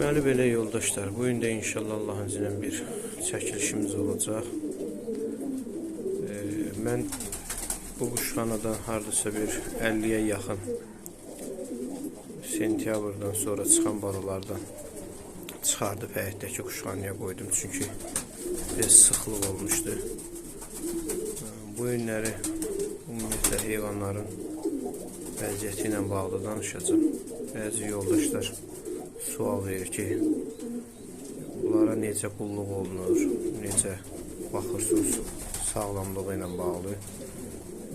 Deməli belə yoldaşlar, bu gün də inşallah Allahın izni ilə bir çəkilişimiz olacaq. Ee, mən bu quşxanadan hardasa bir 50-yə yaxın sentyabrdan sonra çıxan balalardan çıxardıb həyətdəki quşxanaya qoydum çünki biraz sıxlıq olmuşdu. Bu günləri ümumiyyətlə heyvanların vəziyyəti ilə bağlı danışacağım. Bəzi yoldaşlar sual verir ki, bunlara necə qulluq olunur, necə baxırsınız sağlamlığı ilə bağlı.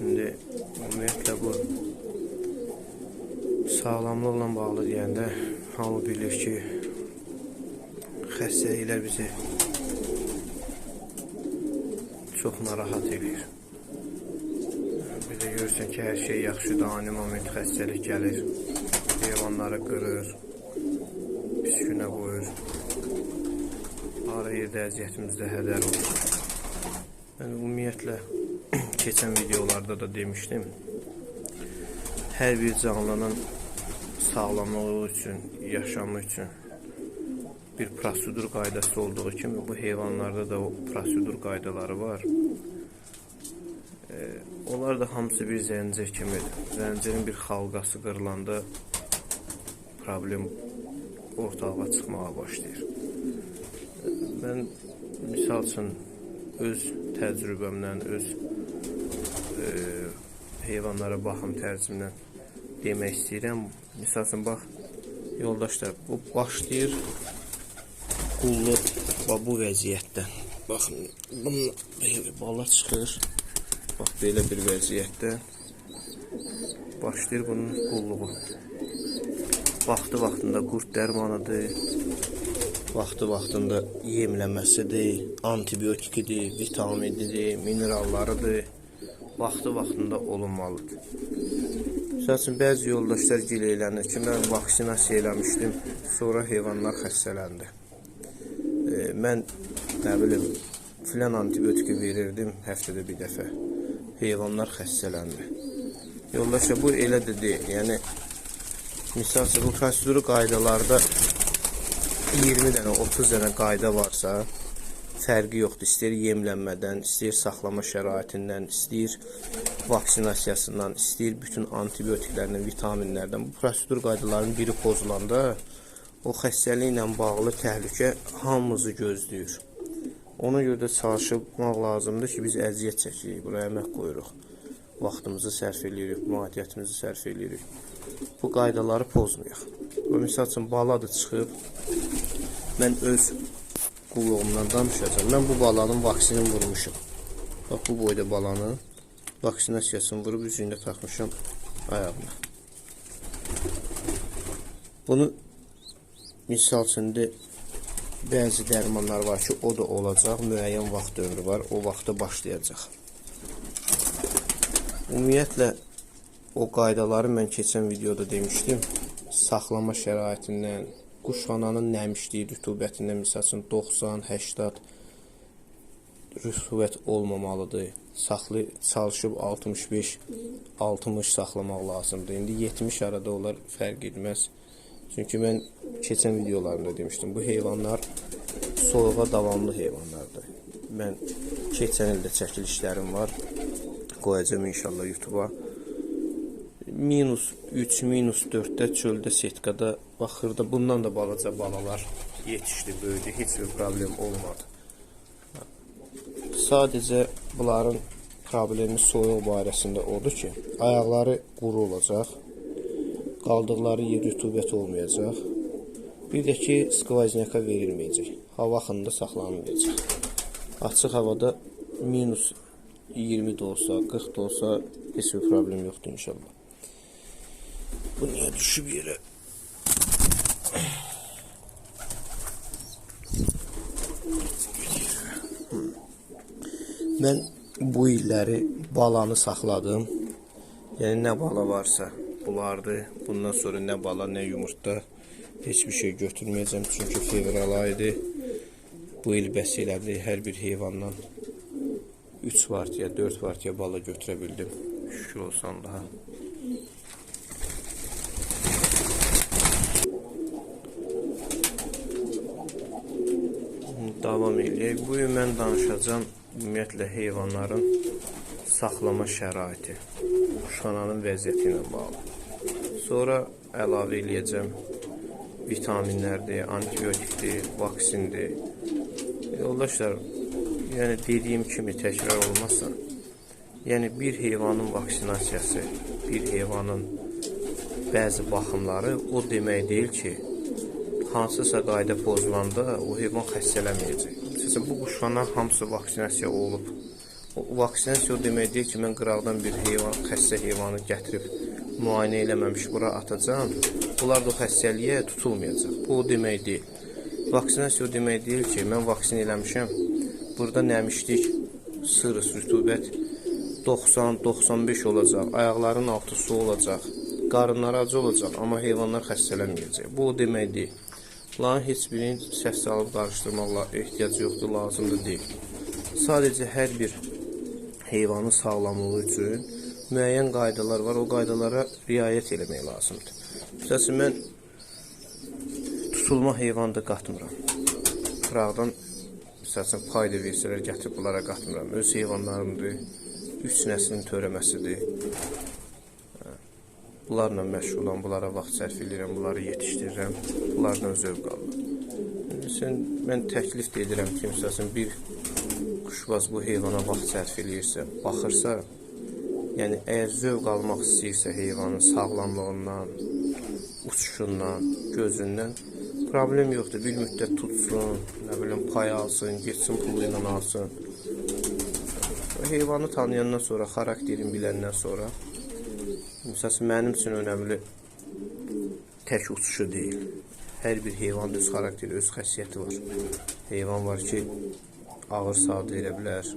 İndi ümumiyyətlə bu sağlamlıqla bağlı deyəndə hamı bilir ki, xəstəliklər bizi çox narahat edir. Bir də görürsən ki, hər şey yaxşıdır, ani moment xəstəlik gəlir, heyvanları qırır, günə qoyur. Ara yerdə əziyyətimizdə hədər olur. Mən ümumiyyətlə keçən videolarda da demişdim. Hər bir canlının sağlamlığı üçün, yaşamı üçün bir prosedur qaydası olduğu kimi bu heyvanlarda da o prosedur qaydaları var. Ee, onlar da hamısı bir zəncir kimidir. Zəncirin bir xalqası qırılanda problem ortalığa çıxmağa başlayır. Mən misal üçün öz təcrübəmdən, öz e, heyvanlara baxım tərzimdən demək istəyirəm. Misal üçün bax yoldaşlar bu başlayır qulluq bax bu vəziyyətdən. Baxın bunun belə bala çıxır. Bax belə bir vəziyyətdə başlayır bunun qulluğu. Vaxtı vaxtında qurd dərmanıdır. Vaxtı vaxtında yemləməsidir, antibiotikidir, vitaminidir, minerallarıdır. Vaxtı vaxtında olunmalıdır. Məsəl üçün bəzi yoldaşlar gileylənir ki, mən vaksinasiya eləmişdim, sonra heyvanlar xəstələndi. E, mən nə bilim filan antibiotiki verirdim həftədə bir dəfə. Heyvanlar xəstələndi. Yoldaşlar bu elə də deyil. Yəni misal bu prosedur qaydalarda 20 dənə, 30 dənə qayda varsa, fərqi yoxdur. İstəyir yemlənmədən, istəyir saxlama şəraitindən, istəyir vaksinasiyasından, istəyir bütün antibiotiklərdən, vitaminlərdən. Bu prosedur qaydalarının biri pozulanda o xəstəliklə bağlı təhlükə hamımızı gözləyir. Ona görə də çalışmaq lazımdır ki, biz əziyyət çəkirik, buna əmək qoyuruq. Vaxtımızı sərf eləyirik, maddiyyatımızı sərf eləyirik. Bu qaydaları pozmayaq. Bu misal üçün baladır çıxıb, mən öz qulluğumdan danışacağam. Mən bu balanın vaksinini vurmuşum. Bax bu boyda balanın vaksinasiyasını vurub üzündə taxmışam ayağına. Bunu misal üçün də bəzi dərmanlar var ki, o da olacaq, müəyyən vaxt ömrü var, o vaxtda başlayacaq. Ümumiyyətlə o qaydaları mən keçən videoda demişdim. Saxlama şəraitindən, quşxananın nəmişliyi, rütubətindən məsəl üçün 90, 80 rütubət olmamalıdır. Saxlı çalışıb 65, 60 saxlamaq lazımdır. İndi 70 arada onlar fərq etməz. Çünki mən keçən videolarımda demişdim, bu heyvanlar soyuğa davamlı heyvanlardır. Mən keçən ildə çəkilişlərim var. Qoyacağam inşallah YouTube-a. Minus 3, minus 4-də çöldə setkada baxırdı. Bundan da balaca balalar yetişdi, böyüdü. Heç bir problem olmadı. Sadəcə bunların problemi soyuq barəsində odur ki, ayaqları quru olacaq. Qaldıqları yer rütubət olmayacaq. Bir də ki, skvaznyaka verilməyəcək. Hava axınında saxlanılmayacaq. Açıq havada minus 20 də olsa, 40 da olsa heç bir problem yoxdur inşallah. Bu niyə düşüb yerə? Mən bu illəri balanı saxladım. Yəni nə bala varsa bulardı. Bundan sonra nə bala, nə yumurta heç bir şey götürməyəcəm çünki fevral ayıdır. Bu il bəs elədi hər bir heyvandan 3 partiya, 4 partiya bala götürə bildim. Şükür olsun Allaha. davam eləyək. Bu gün mən danışacağam ümumiyyətlə heyvanların saxlama şəraiti, kuşxananın vəziyyəti ilə bağlı. Sonra əlavə eləyəcəm vitaminlərdir, antibiotikdir, vaksindir. Yoldaşlar, yəni dediyim kimi təkrar olmasın. Yəni bir heyvanın vaksinasiyası, bir heyvanın bəzi baxımları o demək deyil ki, hansısa qayda pozulanda o heyvan xəstələnməyəcək. Məsələn, bu quşların hamısı vaksinasiya olub. O vaksinasiya o demək deyil ki, mən qıraqdan bir heyvan, xəstə heyvanı gətirib müayinə eləməmiş bura atacağam. Bunlar da o xəstəliyə tutulmayacaq. Bu o demək deyil. Vaksinasiya o demək deyil ki, mən vaksin eləmişəm. Burada nəmişlik, sırıs, rütubət 90-95 olacaq. Ayaqların altı su olacaq. Qarınları acı olacaq, amma heyvanlar xəstələnməyəcək. Bu o demək deyil. Bunların heç birini səhv salıb qarışdırmaqla ehtiyac yoxdur, lazımdır deyil. Sadəcə hər bir heyvanın sağlamlığı üçün müəyyən qaydalar var. O qaydalara riayət etmək lazımdır. Məsələn, mən tutulma heyvan da qatmıram. Qıraqdan məsələn payda versələr gətirib bunlara qatmıram. Öz heyvanlarımdır. 3 nəslin törəməsidir. Bunlarla məşğulam, bunlara vaxt sərf edirəm, bunları yetişdirirəm, bunlardan zövq alıram. Məsələn, mən təklif edirəm ki, məsələn, bir kuşbaz bu heyvana vaxt sərf eləyirsə, baxırsa, yəni əgər zövq almaq istəyirsə heyvanın sağlamlığından, uçuşundan, gözündən problem yoxdur. Bir müddət tutsun, nə bilim pay alsın, getsin pulu ilə alsın. Heyvanı tanıyandan sonra, xarakterini biləndən sonra Məsələn, mənim üçün önəmli tək uçuşu deyil. Hər bir heyvanın öz xarakteri, öz xəssiyyəti var. Heyvan var ki, ağır saat verə bilər,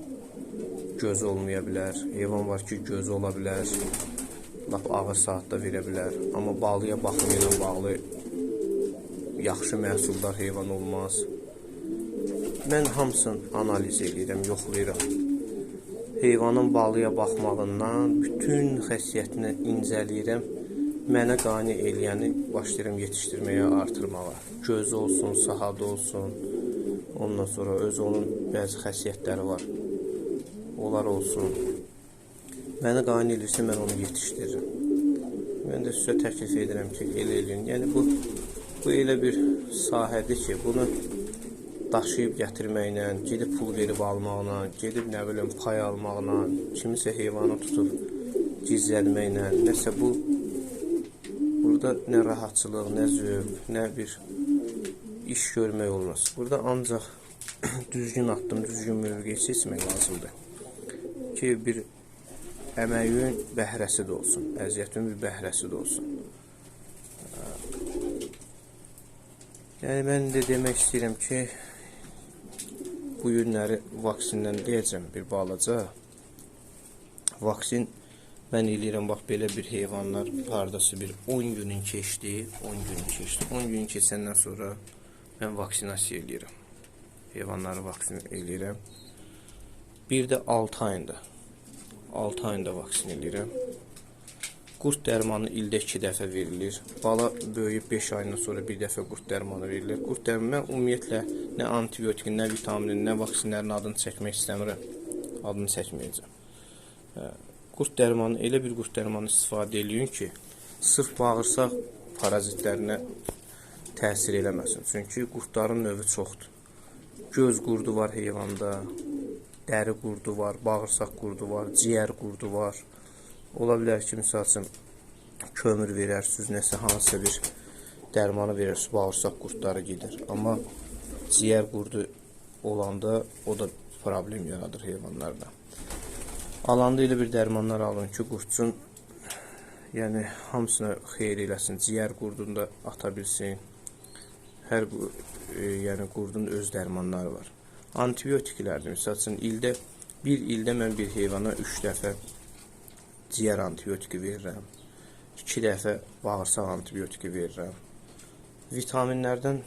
gözü olmaya bilər. Heyvan var ki, gözü ola bilər, ağır saat da verə bilər. Amma balıya baxımı bağlı yaxşı məhsuldar heyvan olmaz. Mən hamısını analiz edirəm, yoxlayıram heyvanın balıya baxmağından bütün xəssiyyətini incələyirəm. Mənə qane eləyəni başlayıram yetişdirməyə, artırmağa. Gözü olsun, sahadı olsun. Ondan sonra öz onun bəzi xəssiyyətləri var. Onlar olsun. Mənə qane elirsə mən onu yetişdirirəm. Mən də sizə təklif edirəm ki, elə eləyin. Yəni bu bu elə bir sahədir ki, bunu daşıyıb gətirməklə, gedib pul verib almaqla, gedib nə bilim pay almaqla, kimisə heyvanı tutub gizlətməklə, nəsə bu burada nə rahatçılıq, nə zövq, nə bir iş görmək olmaz. Burada ancaq düzgün addım, düzgün mövqe seçmək lazımdır ki, bir əməyin bəhrəsi də olsun, əziyyətin bir bəhrəsi də olsun. Yəni mən də demək istəyirəm ki, bu günləri vaksindən deyəcəm bir balaca. Vaksin mən eləyirəm bax belə bir heyvanlar hardası bir 10 günün keçdi, 10 gün keçdi. 10 gün keçəndən sonra mən vaksinasiya eləyirəm. Heyvanları vaksin eləyirəm. Bir də 6 ayında 6 ayında vaksin eləyirəm. Qurd dərmanı ildə 2 dəfə verilir. Bala böyüyüb 5 aydan sonra bir dəfə qurd dərmanı verilir. Qurd dərmanı mən ümumiyyətlə nə antibiotikin, nə vitaminin, nə vaksinlərin adını çəkmək istəmirəm. Adını çəkməyəcəm. Qurd dərmanı elə bir qurd dərmanı istifadə eləyin ki, sırf bağırsaq parazitlərinə təsir eləməsin. Çünki qurdların növü çoxdur. Göz qurdu var heyvanda, dəri qurdu var, bağırsaq qurdu var, ciyər qurdu var. Ola bilər ki, misal üçün kömür verərsiniz, nəsə hansısa bir dərmanı verərsiniz, bağırsaq qurdları gedir. Amma ciyər qurdu olanda o da problem yaradır heyvanlarda. Alanda elə bir dərmanlar alın ki, qurdsun yəni hamısına xeyir eləsin. Ciyər qurdunu da ata bilsin. Hər e, yəni qurdun öz dərmanları var. Antibiotiklərdir. Məsəl üçün ildə bir ildə mən bir heyvana 3 dəfə ciyər antibiotiki verirəm. 2 dəfə bağırsaq antibiotiki verirəm. Vitaminlərdən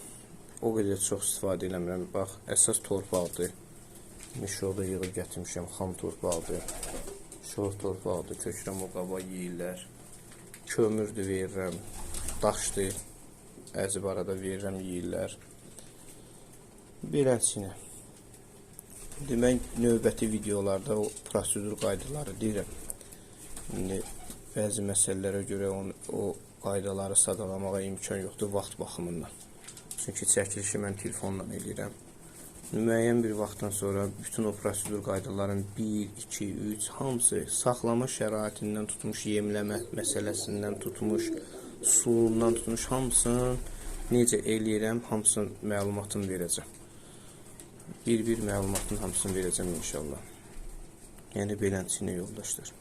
o qədər çox istifadə eləmirəm. Bax, əsas torpaqdır. Mişoda yığıb gətirmişəm, xam torpaqdır. Şor torpaqdır, kökürəm o qaba yeyirlər. Kömürdür verirəm, daşdır. Əzib arada verirəm, yeyirlər. Beləsinə. Demək növbəti videolarda o prosedur qaydaları deyirəm. İndi bəzi məsələlərə görə onu, o qaydaları sadalamağa imkan yoxdur vaxt baxımından. Çünki çəkilişi mən telefonla eləyirəm. Müəyyən bir vaxtdan sonra bütün o prosedur qaydaların 1, 2, 3 hamısı saxlama şəraitindən tutmuş yemləmə məsələsindən tutmuş, sulundan tutmuş hamısını necə eləyirəm, hamısının məlumatını verəcəm. Bir-bir məlumatın hamısını verəcəm inşallah. Yəni beləncə yoldaşlar.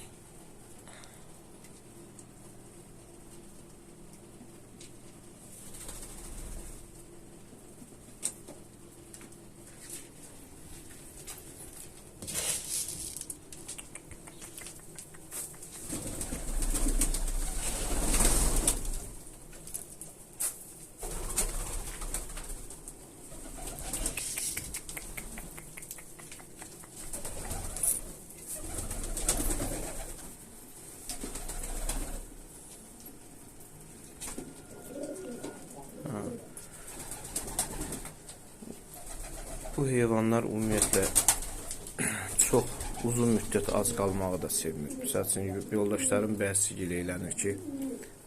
Bu heyvanlar ümumiyyətlə çox uzun müddət ac qalmağı da sevmir. Məsəl üçün yoldaşlarım bəzisi gilə elənir ki,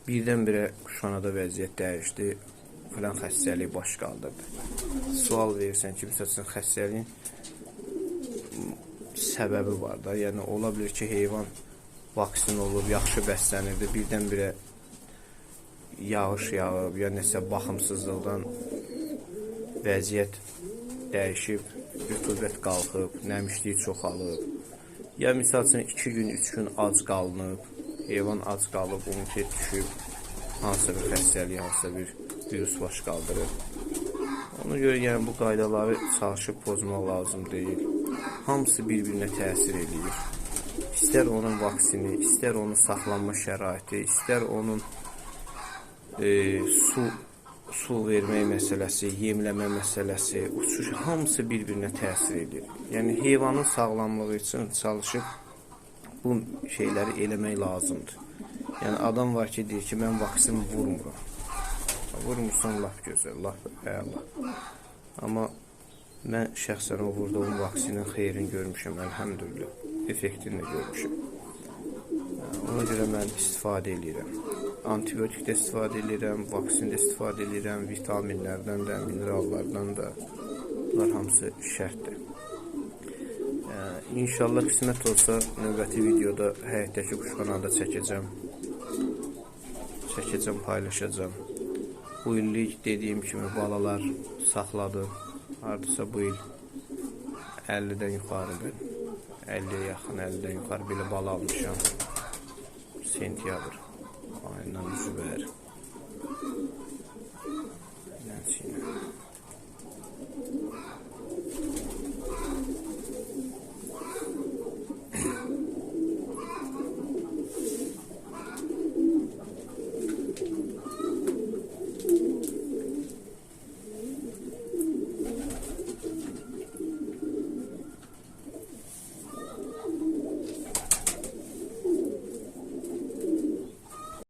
birdən-birə kuşanada vəziyyət dəyişdi, filan xəstəlik baş qaldırdı. Sual verirsən ki, məsəl üçün xəstəliyin səbəbi var da. Yəni ola bilər ki, heyvan vaksin olub, yaxşı bəslənirdi, birdən-birə yağış yağıb, ya nəsə baxımsızlıqdan vəziyyət dəyişib, rütubət qalxıb, nəmişlik çoxalıb. Ya misal üçün 2 gün, 3 gün ac qalınıb, heyvan ac qalıb, immunitet düşüb, hansısa bir xəstəlik, hansısa bir virus baş qaldırır. Ona görə yəni bu qaydaları çalışıb pozmaq lazım deyil. Hamısı bir-birinə təsir eləyir. İstər onun vaksini, istər onun saxlanma şəraiti, istər onun e, su su vermək məsələsi, yemləmə məsələsi, uçuş hamısı bir-birinə təsir edir. Yəni heyvanın sağlamlığı üçün çalışıb bu şeyləri eləmək lazımdır. Yəni adam var ki, deyir ki, mən vaksin vurmuram. Vurmursan laf gözəl, laf əla. Amma mən şəxsən o vurduğum vaksinin xeyrini görmüşəm, əlhəmdülillah. Effektini də görmüşəm. Ona görə mən istifadə edirəm. Antibiotik də istifadə edirəm, vaksin də istifadə edirəm, vitaminlərdən də, minerallardan da. Bunlar hamısı şərtdir. Ə, İnşallah olsa növbəti videoda həyətdəki quşxanada çəkəcəm. Çəkəcəm, paylaşacağam. Bu illik dediyim kimi balalar saxladım. Hardasa bu il 50-dən yuxarıdır. 50-yə yaxın, 50-dən yuxarı belə bala almışam. Sentyabr For bad.